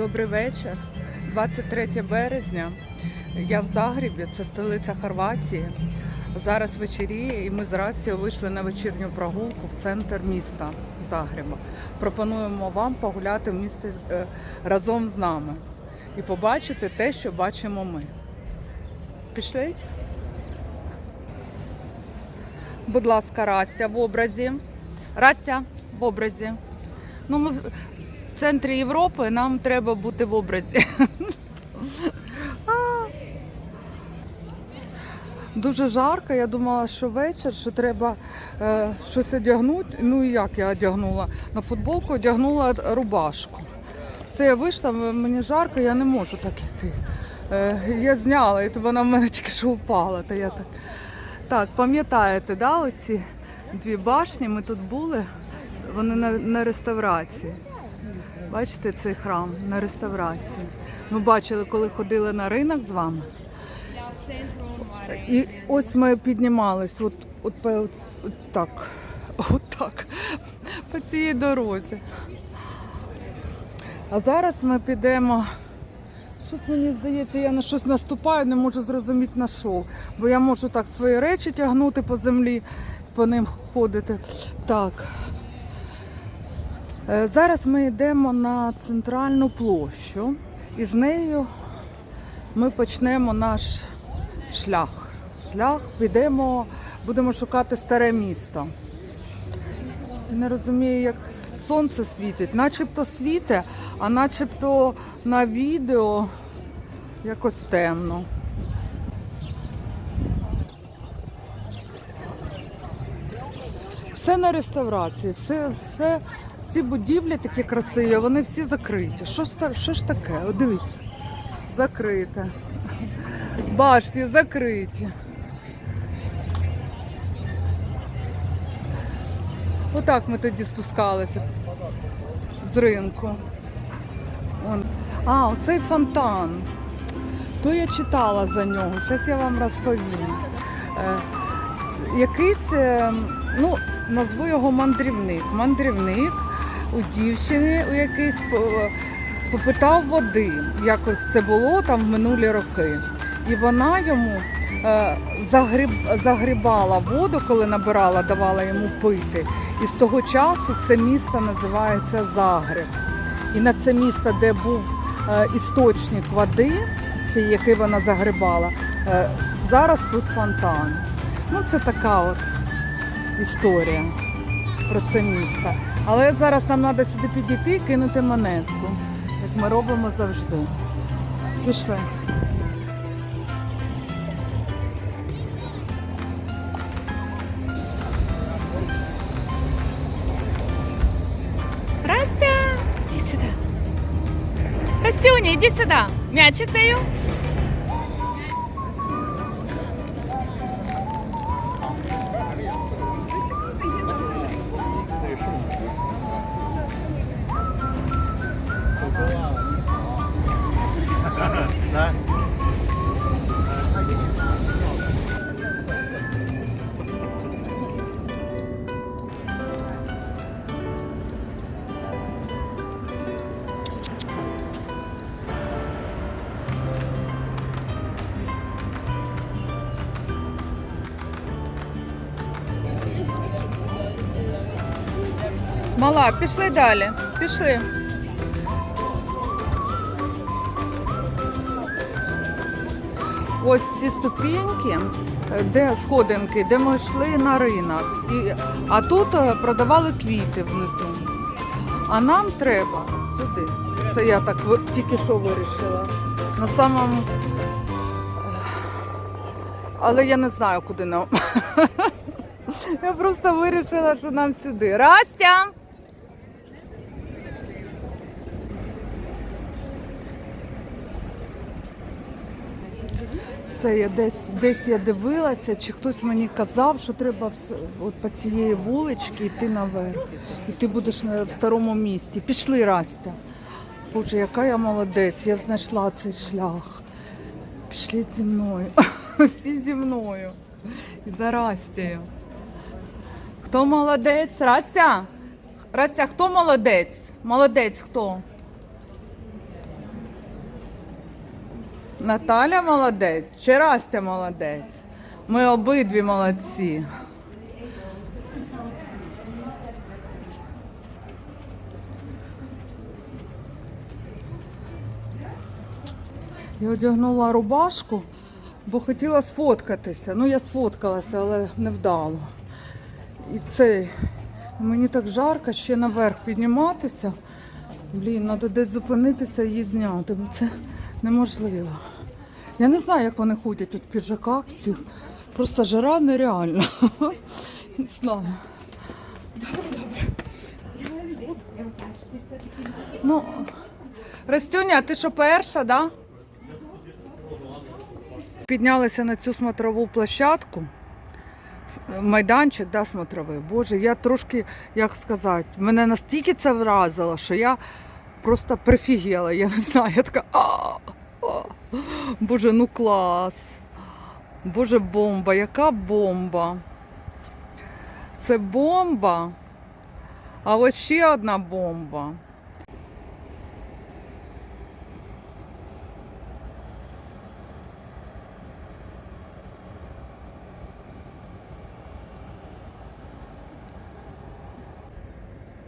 Добрий вечір. 23 березня. Я в Загребі, це столиця Хорватії. Зараз вечеріє, і ми з Растю вийшли на вечірню прогулку в центр міста Загреба. Пропонуємо вам погуляти в місті е, разом з нами і побачити те, що бачимо ми. Пішліть? Будь ласка, Растя в образі. Растя в образі. Ну, ми центрі Європи, нам треба бути в образі. Дуже жарко, я думала, що вечір, що треба е, щось одягнути. Ну і як я одягнула? На футболку одягнула рубашку. Все, я вийшла, мені жарко, я не можу так іти. Е, я зняла, і вона в мене тільки що упала. То я так. так, пам'ятаєте, да, оці дві башні, ми тут були, вони на, на реставрації. Бачите цей храм на реставрації. Ми бачили, коли ходили на ринок з вами. І ось ми піднімались от, от, от, от так, от так, по цій дорозі. А зараз ми підемо. Щось мені здається, я на щось наступаю, не можу зрозуміти на що. Бо я можу так свої речі тягнути по землі, по ним ходити. Так. Е, Зараз ми йдемо на центральну площу, і з нею ми почнемо наш шлях. Шлях підемо, будемо шукати старе місто. Не розумію, як сонце світить. Начебто світе, а начебто на відео якось темно. Все на реставрації, все, все, всі будівлі такі красиві, вони всі закриті. Що ж, що ж таке? О, дивіться. Закрите. Башні закриті. Отак ми тоді спускалися з ринку. Вон. А, оцей фонтан. То я читала за нього. Зараз я вам розповім. Е, якийсь, е, ну, назву його мандрівник. Мандрівник у дівчини у якийсь попитав води. Якось це було там в минулі роки. І вона йому е, загріб, загрібала воду, коли набирала, давала йому пити. І з того часу це місто називається Загреб. І на це місто, де був е, істочник води, який вона загрібала, е, зараз тут фонтан. Ну, це така от історія про це місто. Але зараз нам треба сюди підійти і кинути монетку, як ми робимо завжди. Пішли. Растя, иди сюда. Растюня, иди сюда. Мячик даю. Мала, пішли далі. Пішли. Ось ці ступеньки, е, де сходинки, де ми йшли на ринок. І, а тут е, продавали квіти внизу. А нам треба сюди. Це я так тільки що вирішила. На самому. е, Але я не знаю, куди нам. Я просто вирішила, що нам сюди. Растя! Все, я десь, десь я дивилася, чи хтось мені казав, що треба от по цієї вулички йти наверх. І ти будеш на- старому місті. Пішли, Растя. Боже, яка я молодець, я знайшла цей шлях. Пішли зі мною. Всі зі мною. І за Растею. Хто молодець? Растя? Растя, хто молодець? Молодець хто? Наталя молодець, чи Растя молодець. Ми обидві молодці. Я одягнула рубашку, бо хотіла сфоткатися. Ну, я сфоткалася, але невдало. І це мені так жарко ще наверх підніматися. Блін, треба десь зупинитися і її зняти, бо це неможливо. Я не знаю, як вони ходять тут в піджаках цих. Просто жара нереальна. Не знаю. Ну, Растюня, ти що перша, да? Піднялися на цю смотрову площадку. Майданчик, да, смотровий. Боже, я трошки, як сказати, мене настільки це вразило, що я просто прифігела. Я не знаю, я така. Боже, ну клас. Боже, бомба, яка бомба. Це бомба. А ось ще одна бомба.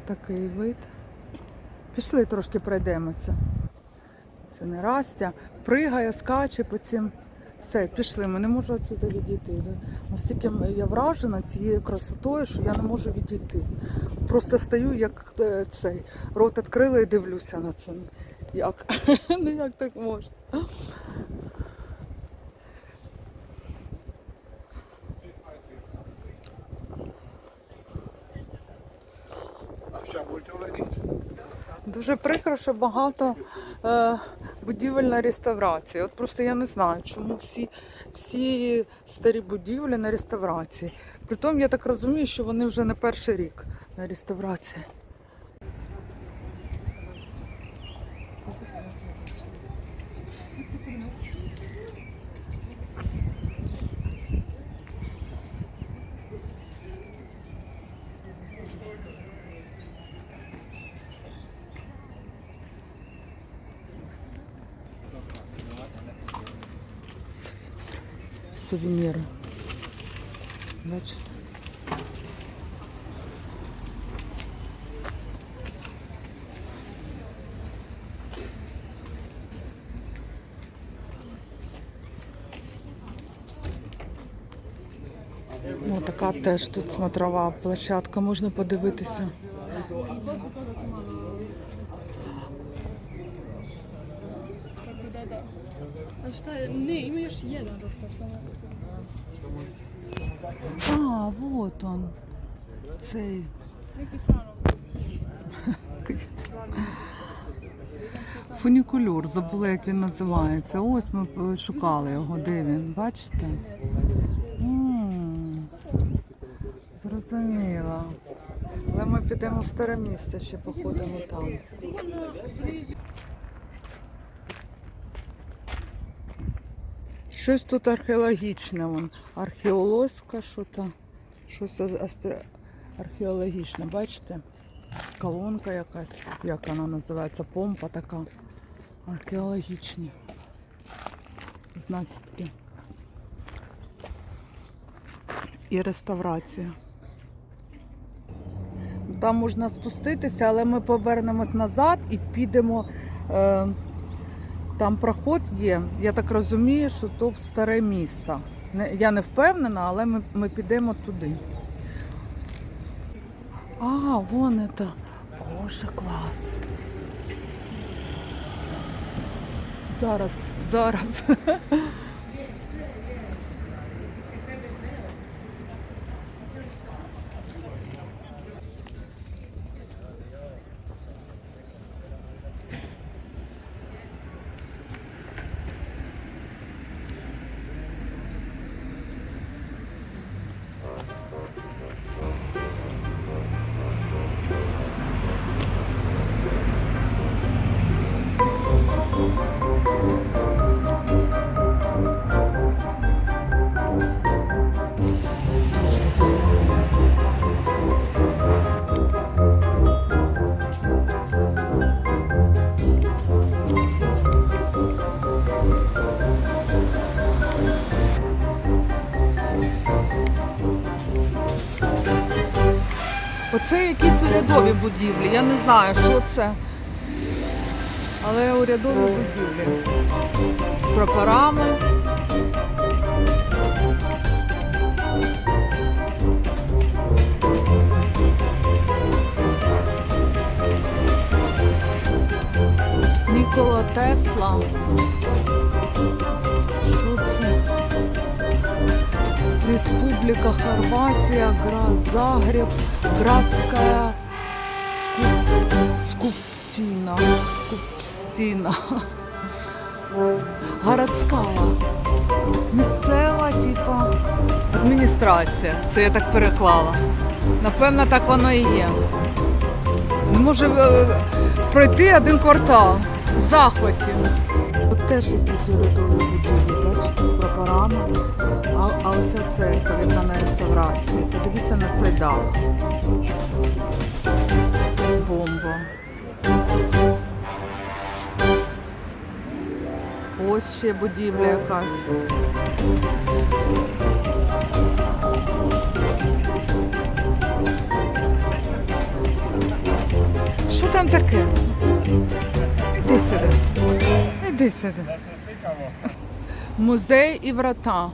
Такий вид. Пішли трошки пройдемося. Це не Растя. Пригає, скаче по цим. Все, пішли. Ми не можу відсюди відійти. Настільки я вражена цією красотою, що я не можу відійти. Просто стою, як е, цей. Рот відкрила і дивлюся на це. Як? Ну як так можна? Дуже прикро, що багато е, будівель реставрація. От просто я не знаю, чому всі, всі старі будівлі на реставрації. Притом я так розумію, що вони вже не перший рік на реставрації. Сувеніри. Бачите? О, така теж тут смотрова площадка, можна подивитися. А šta je, još jedan doktor. А, вот он. Цей. Фунікульор, забула, як він називається. Ось ми шукали його, де він, бачите? М, Зрозуміло. Але ми підемо в старе місце, ще походимо там. Щось тут археологічне, вон. археологська, що там, щось археологічне, бачите? Колонка якась, як вона називається, помпа така. Археологічні знахідки. І реставрація. Там можна спуститися, але ми повернемось назад і підемо. Е, там проход є. Я так розумію, що то в старе місто. Я не впевнена, але ми, ми підемо туди. А, вон это. Боже, клас. Зараз, зараз. Оце якісь урядові будівлі. Я не знаю, що це. Але урядові будівлі. З прапорами. Нікола Тесла. Що це? Республика Хорватия, град Загреб, Градская Скуп... Скуптина. Скупстина. Городская. Місцева, типа, адміністрація. Це я так переклала. Напевно, так воно і є. Не може е, пройти один квартал в захваті. Тут теж якісь урядові будівлі, бачите, з прапорами. А, а оця церква, яка на реставрації. Подивіться на цей дах. Ось ще будівля якась. Що там таке? Іди сюди. Іди сюди. Музей і врата.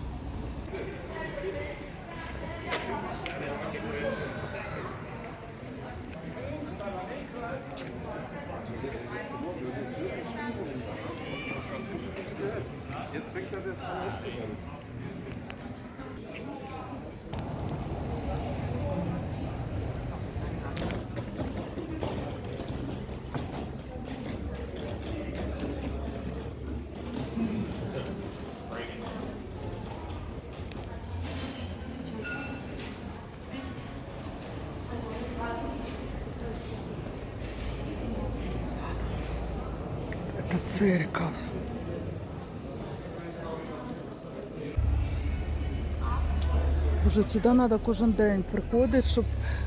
Це церковь. Боже, сюди треба кожен день приходити, щоб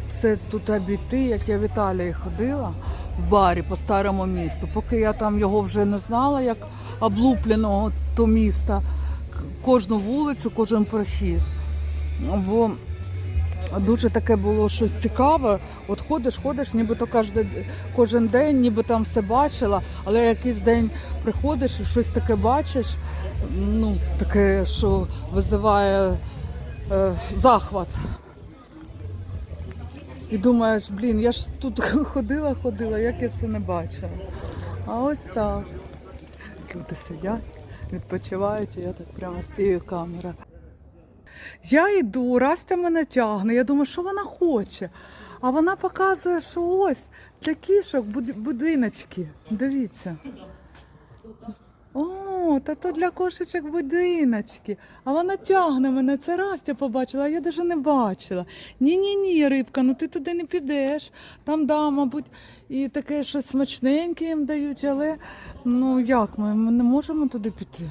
все тут обійти, як я в Італії ходила в барі по старому місту. Поки я там його вже не знала, як облупленого то міста, кожну вулицю, кожен прохід. Бо дуже таке було щось цікаве. От ходиш, ходиш, нібито кожен, день, ніби там все бачила, але якийсь день приходиш і щось таке бачиш, ну, таке, що визиває е, захват. І думаєш, блін, я ж тут ходила, ходила, як я це не бачила. А ось так. Люди сидять, відпочивають, і я так прямо з цією камерою. Я йду, Растя мене тягне. Я думаю, що вона хоче. А вона показує, що ось для кішок будиночки. Дивіться. О, та то для кошечок будиночки. А вона тягне мене. Це Растя побачила, а я навіть не бачила. Ні-ні ні, рибка, ну ти туди не підеш. Там, да, мабуть, і таке щось смачненьке їм дають, але ну як ми, ми не можемо туди піти.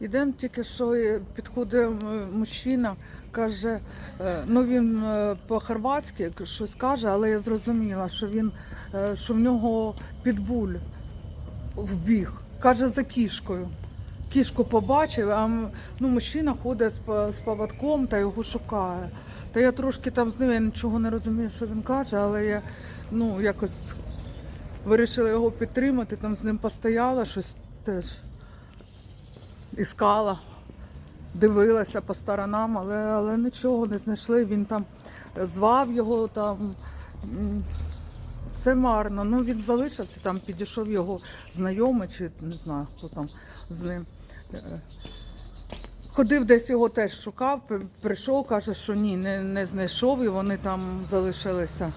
Ідемо тільки що підходить е, мужчина, каже, е, ну він е, по-хорватськи щось каже, але я зрозуміла, що він що в нього підбуль вбіг. Каже за кішкою. Кішку побачив, а ну, мужчина ходить з, з поводком та його шукає. Та я трошки там з ним я нічого не розумію, що він каже, але я ну, якось вирішила його підтримати, там з ним постояла щось теж іскала, дивилася по сторонам, але, але нічого не знайшли. Він там звав його там. Все марно. Ну він залишився, там підійшов його знайомий, чи не знаю, хто там з ним. Е, Ходив десь його теж шукав, прийшов, каже, що ні, не, не знайшов, і вони там залишилися,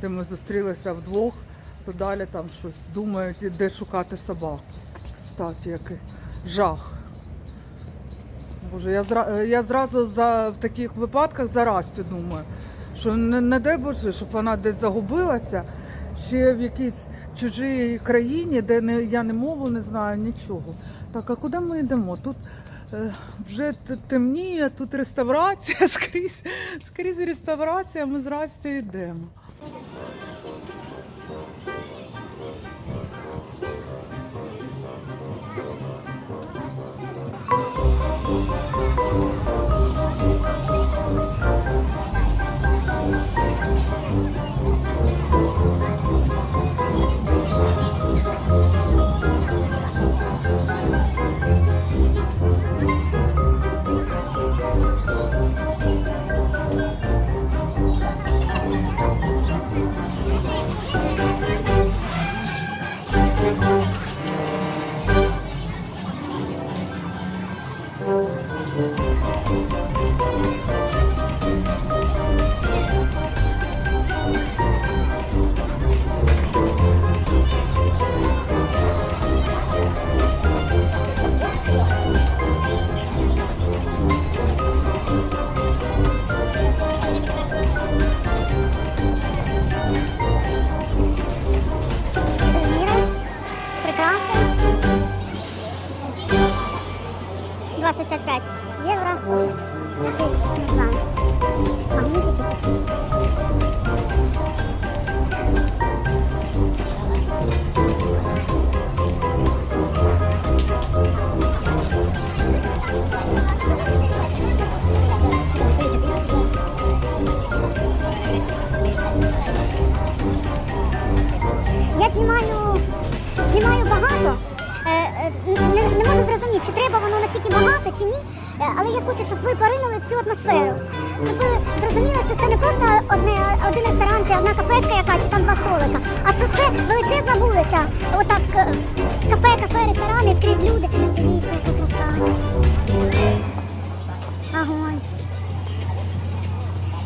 де ми зустрілися вдвох, то далі там щось думають, де шукати собаку. Кстати, який жах. Боже, я, зра... я зразу за... в таких випадках за Растю думаю, що не, не дай Боже, щоб вона десь загубилася, ще в якійсь чужій країні, де не, я не мову не знаю, нічого. Так, а куди ми йдемо? Тут е, вже темніє, тут реставрація, скрізь, скрізь реставрація, ми з йдемо. Я знімаю, знімаю багато. Е, е, Не, не можу зрозуміти, чи треба воно настільки багато, чи ні. Е, Але я хочу, щоб ви поринули в цю атмосферу. Щоб ви зрозуміли, що це не просто одне, один ресторан чи одна кафешка якась, там два столика, а що це величезна вулиця. Отак кафе, кафе, ресторани, скрізь люди. Дивіться, яка краса. Огонь.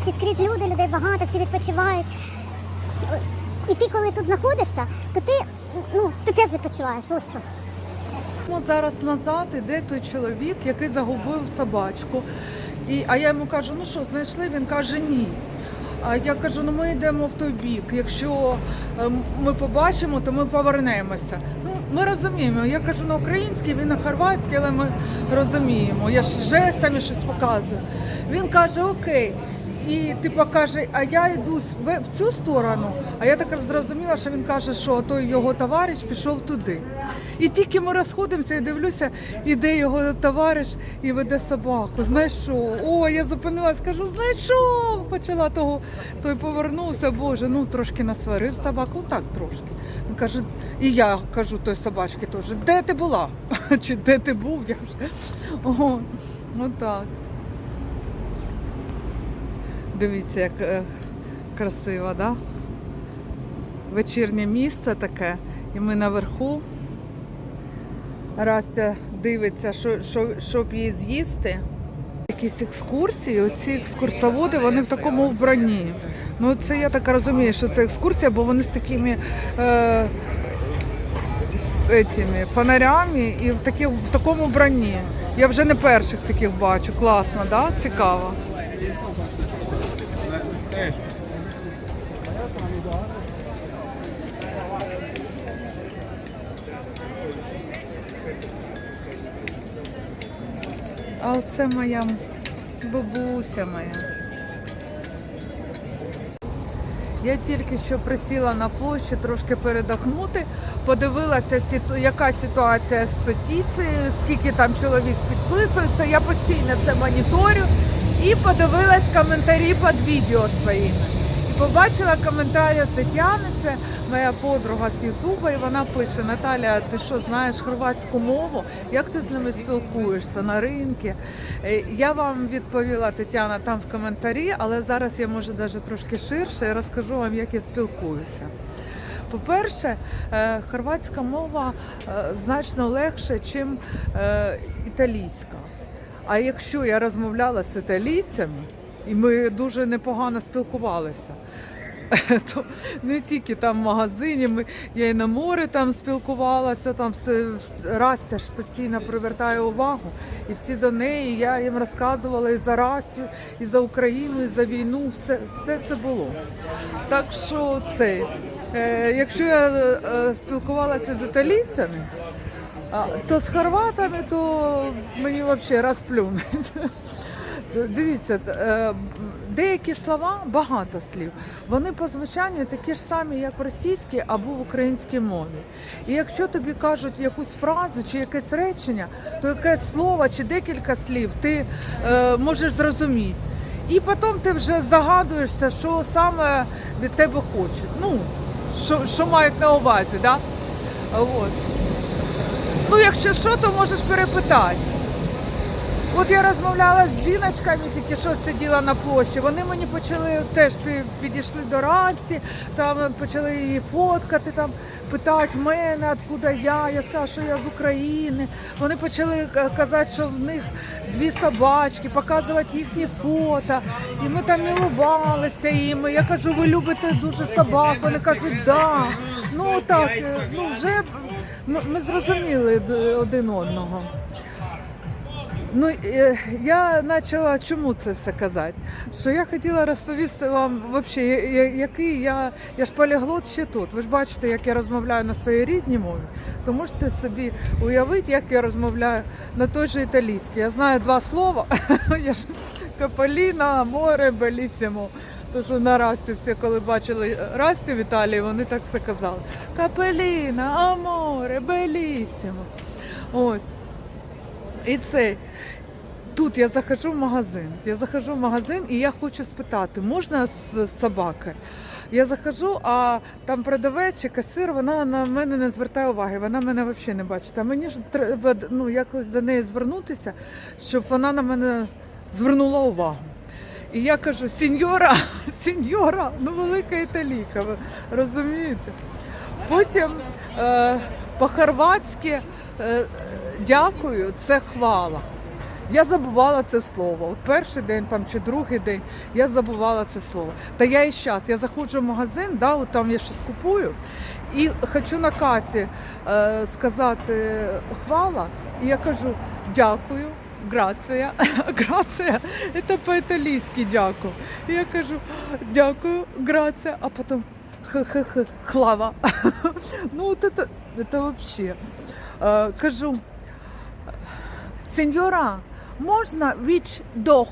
І скрізь люди, людей багато, всі відпочивають. І ти, коли тут знаходишся, то ти, ну, ти теж відпочиваєш. Ось що. Зараз назад іде той чоловік, який загубив собачку. І, а я йому кажу, ну що, знайшли? Він каже, ні. А я кажу, ну ми йдемо в той бік. Якщо е, ми побачимо, то ми повернемося. Ну, ми розуміємо. Я кажу на українській, він на хорватській, але ми розуміємо. Я ж жестами щось показую. Він каже, окей. І типу каже, а я йду в цю сторону. А я так зрозуміла, що він каже, що той його товариш пішов туди. І тільки ми розходимося, я дивлюся, іде його товариш і веде собаку. Знайшов. О, я зупинилась, кажу, знайшов. Почала того, той повернувся. Боже, ну трошки насварив собаку, ну так трошки. Він каже, і я кажу той собачці теж, де ти була? Чи де ти був? Я вже. О, ну так. Дивіться, як е, красиво, да? Вечірнє місце таке, і ми наверху. Растя дивиться, що, що, щоб їй з'їсти. Якісь екскурсії, оці екскурсоводи, вони в такому вбранні. Ну, це я так розумію, що це екскурсія, бо вони з такими е, етими, фонарями і в, такі, в такому вбранні. Я вже не перших таких бачу. Класно, да? цікаво. А оце моя бабуся моя. Я тільки що присіла на площі трошки передохнути, подивилася, яка ситуація з петицією, скільки там чоловік підписується. Я постійно це моніторю і подивилась коментарі під відео своїми. Побачила коментарі Тетяни, це моя подруга з Ютуба, і вона пише: Наталя, ти що знаєш хорватську мову? Як ти з ними спілкуєшся на ринку? Е, Я вам відповіла Тетяна там в коментарі, але зараз я можу навіть трошки ширше і розкажу вам, як я спілкуюся. По-перше, е, хорватська мова е, значно легше, ніж італійська. А якщо я розмовляла з італійцями, і ми дуже непогано спілкувалися, то не тільки там в магазині, ми, я і на морі там спілкувалася, там все Растя ж постійно привертає увагу. І всі до неї, я їм розказувала і за Растю, і за Україну, і за війну, все, все це було. Так що це, е, якщо я е, спілкувалася з італійцями, а, то з хорватами, то мені взагалі розплюнуть. Дивіться, е, деякі слова, багато слів, вони по звучанню такі ж самі, як в російській або в українській мові. І якщо тобі кажуть якусь фразу чи якесь речення, то якесь слово чи декілька слів ти е, можеш зрозуміти. І потім ти вже здогадуєшся, що саме від тебе хочуть. Ну, що, що мають на увазі, да? От. Ну, якщо що, то можеш перепитати. От я розмовляла з жіночками, тільки що сиділа на площі. Вони мені почали теж підійшли до Расті, там почали її фоткати, там питати мене, откуда я. Я сказала, що я з України. Вони почали казати, що в них дві собачки, показувати їхні фото. І ми там милувалися їми. Я кажу, ви любите дуже собак. Вони кажуть, да. Ну так, е, ну вже ми зрозуміли один одного. Ну, е, я почала чому це все казати? Що я хотіла розповісти вам я- який я, я ж поліглот ще тут. Ви ж бачите, як я розмовляю на своїй рідній мові, то можете собі уявити, як я розмовляю на той же італійській. Я знаю два слова. Я ж Каполіна, море, белісімо. То що на Расті всі, коли бачили Расті в Італії, вони так все казали. Капеліна, аморе, белісімо. Ось. І це. Тут я захожу в магазин. Я захожу в магазин і я хочу спитати, можна з собакою? Я захожу, а там продавець чи касир, вона на мене не звертає уваги, вона мене взагалі не бачить. А мені ж треба ну, якось до неї звернутися, щоб вона на мене звернула увагу. І я кажу: сеньора, сеньора, ну велика італійка, ви розумієте? Потім е, по-хорватськи е, дякую, це хвала. Я забувала це слово. От перший день там чи другий день я забувала це слово. Та я і зараз, я заходжу в магазин, да, от там я щось купую, і хочу на касі е, сказати хвала, і я кажу дякую. Грація, грація, це по-італійськи дякую. І я кажу дякую, грація, а потім х-х-х, хлава. Ну, от це, це взагалі. Е, кажу, сеньора, можна віч дох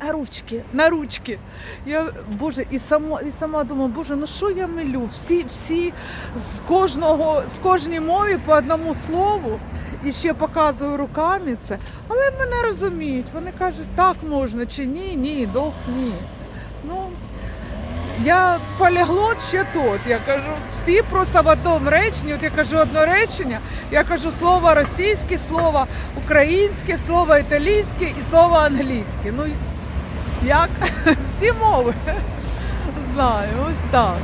на ручки, на ручки. Я, Боже, і сама, і сама думаю, Боже, ну що я милю? Всі, всі з кожного, з кожній мові по одному слову. І ще показую руками це, але мене розуміють. Вони кажуть, так можна чи ні, ні, дох, ні. Ну, я поліглот ще тут. Я кажу, всі просто в одному реченні. От я кажу одне речення, я кажу слово російське, слово українське, слово італійське і слово англійське. Ну як? Всі мови. Знаю, ось так.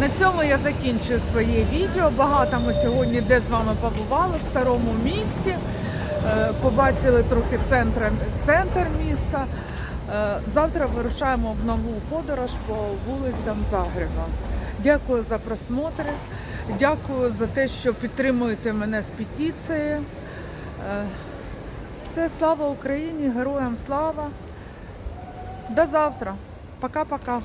На цьому я закінчую своє відео. Багато ми сьогодні де з вами побували в старому місті. Е, Побачили трохи центр, центр міста. Е, Завтра вирушаємо в нову подорож по вулицям Загреба. Дякую за просмотр, Дякую за те, що підтримуєте мене з петицією. Е, Все, слава Україні, героям слава. До завтра. Пока-пока.